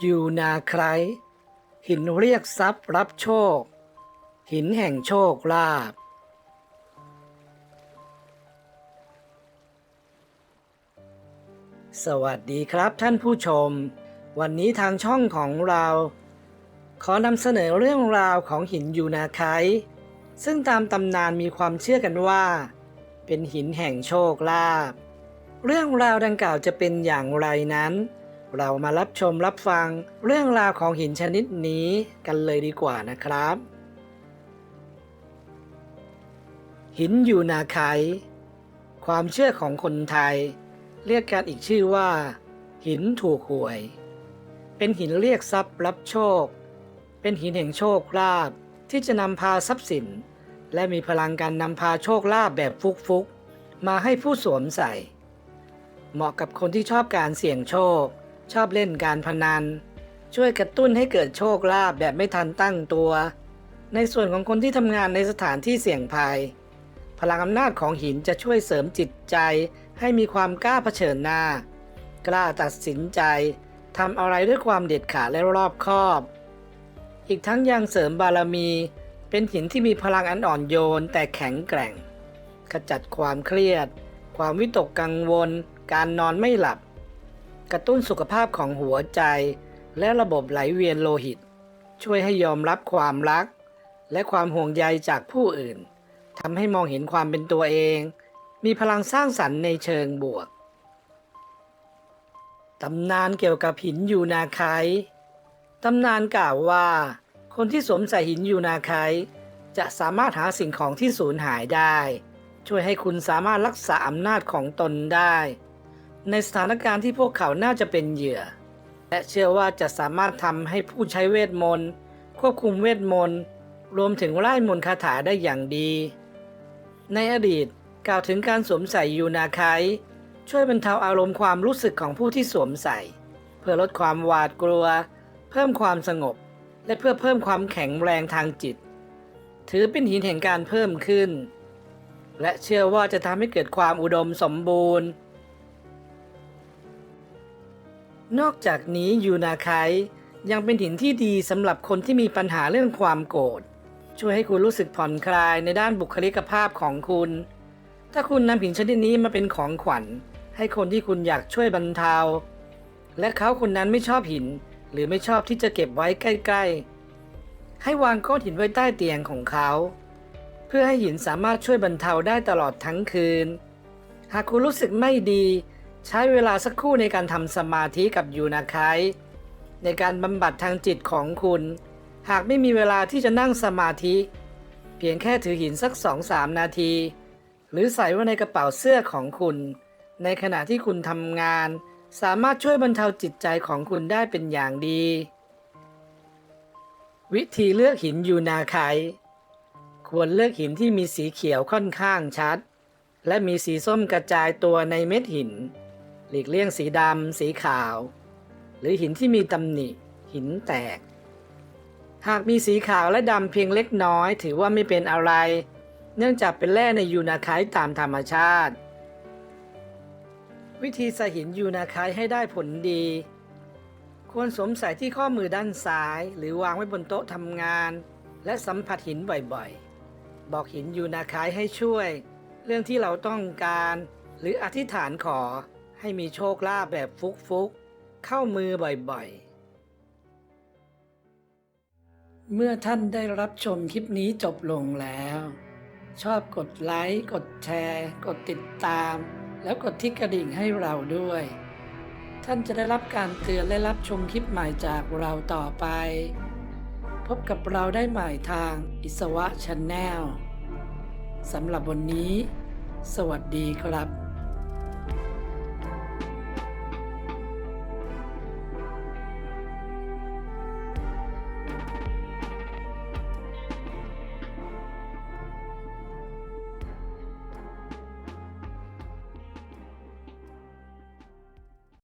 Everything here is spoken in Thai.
อยู่นาใครหินเรียกทรัพย์รับโชค หินแห่งโชคลาภสวัสดีครับท่านผู้ชม วันนี้ทางช่องของเรา ขอนำเสนอเรื่องราวของหินยูนาไคซึ่งตามตำนานมีความเชื่อกันว่า เป็นหินแห่งโชคลาภเรื่องราวดังกล่าวจะเป็นอย่างไรนั้น เรามารับชมรับฟังเรื่องราวของหินชนิดนี้กันเลยดีกว่านะครับ หินยูนาไคความเชื่อของคนไทย เรียกกันอีกชื่อว่า หินถูกหวย เป็นหินเรียกทรัพย์รับโชค เป็นหินแห่งโชคลาภที่จะนำพาทรัพย์สิน และมีพลังการนำพาโชคลาภแบบฟุกๆมาให้ผู้สวมใส่ เหมาะกับคนที่ชอบการเสี่ยงโชค ชอบเล่นการพนัน ช่วยกระตุ้นให้เกิดโชคลาภแบบไม่ทันตั้งตัว ในส่วนของคนที่ทำงานในสถานที่เสี่ยงภัย พลังอำนาจของหินจะช่วยเสริมจิตใจ ให้มีความกล้าเผชิญหน้า กล้าตัดสินใจทำอะไรด้วยความเด็ดขาดและรอบคอบ อีกทั้งยังเสริมบารมี เป็นหินที่มีพลังอันอ่อนโยนแต่แข็งแกร่ง ขจัดความเครียด ความวิตกกังวล การนอนไม่หลับ กระตุ้นสุขภาพของหัวใจ และระบบไหลเวียนโลหิต ช่วยให้ยอมรับความรัก และความห่วงใยจากผู้อื่นทำให้มองเห็นความเป็นตัวเอง มีพลังสร้างสรรค์ในเชิงบวกตำนานเกี่ยวกับหินยูนาไคตำนานกล่าวว่า คนที่สวมใส่หินยูนาไคจะสามารถหาสิ่งของที่สูญหายได้ ช่วยให้คุณสามารถรักษาอำนาจของตนได้ ในสถานการณ์ที่พวกเขาน่าจะเป็นเหยื่อ และเชื่อว่าจะสามารถทำให้ผู้ใช้เวทมนต์ควบคุมเวทมนต์รวมถึงไล่มนต์คาถาได้อย่างดี ในอดีตกล่าวถึงการสวมใส่ยูนาไคช่วยบรรเทาอารมณ์ความรู้สึกของผู้ที่สวมใส่ เพื่อลดความหวาดกลัว เพิ่มความสงบ และเพื่อเพิ่มความแข็งแรงทางจิต ถือเป็นหินแห่งการเพิ่มขึ้น และเชื่อว่าจะทำให้เกิดความอุดมสมบูรณ์ นอกจากนี้ยูนาไคยังเป็นหินที่ดีสำหรับคนที่มีปัญหาเรื่องความโกรธช่วยให้คุณรู้สึกผ่อนคลายในด้านบุคลิกภาพของคุณ ถ้าคุณนำหินชนิดนี้มาเป็นของขวัญ ให้คนที่คุณอยากช่วยบรรเทา และเขาคนนั้นไม่ชอบหิน หรือไม่ชอบที่จะเก็บไว้ใกล้ ๆ ให้วางก้อนหินไว้ใต้เตียงของเขา เพื่อให้หินสามารถช่วยบรรเทาได้ตลอดทั้งคืน หากคุณรู้สึกไม่ดี ใช้เวลาสักครู่ในการทำสมาธิกับยูนาไคในการบำบัดทางจิตของคุณ หากไม่มีเวลาที่จะนั่งสมาธิ เพียงแค่ถือหินสักสองสามนาที หรือใส่ไว้ในกระเป๋าเสื้อของคุณ ในขณะที่คุณทำงาน สามารถช่วยบรรเทาจิตใจของคุณได้เป็นอย่างดี วิธีเลือกหินยูนาไคควรเลือกหินที่มีสีเขียวค่อนข้างชัด และมีสีส้มกระจายตัวในเม็ดหิน หลีกเลี่ยงสีดำ สีขาว หรือหินที่มีตำหนิ หินแตก หากมีสีขาวและดำเพียงเล็กน้อย ถือว่าไม่เป็นอะไร เนื่องจากเป็นแร่ในยูนาไคตามธรรมชาติ วิธีใส่หินยูนาไคให้ได้ผลดี ควรสวมใส่ที่ข้อมือด้านซ้าย หรือวางไว้บนโต๊ะทำงาน และสัมผัสหินบ่อยๆ บอกหินยูนาไคให้ช่วย เรื่องที่เราต้องการ หรืออธิษฐานขอ ให้มีโชคลาภแบบฟุกๆ เข้ามือบ่อยๆ เมื่อท่านได้รับชมคลิปนี้จบลงแล้ว ชอบกดไลค์ กดแชร์ กดติดตาม แล้วกดที่กระดิ่งให้เราด้วย ท่านจะได้รับการเตือนและรับชมคลิปใหม่จากเราต่อไป พบกับเราได้ใหม่ทางอิสวะช n แนลสำหรับวันนี้ สวัสดีครับ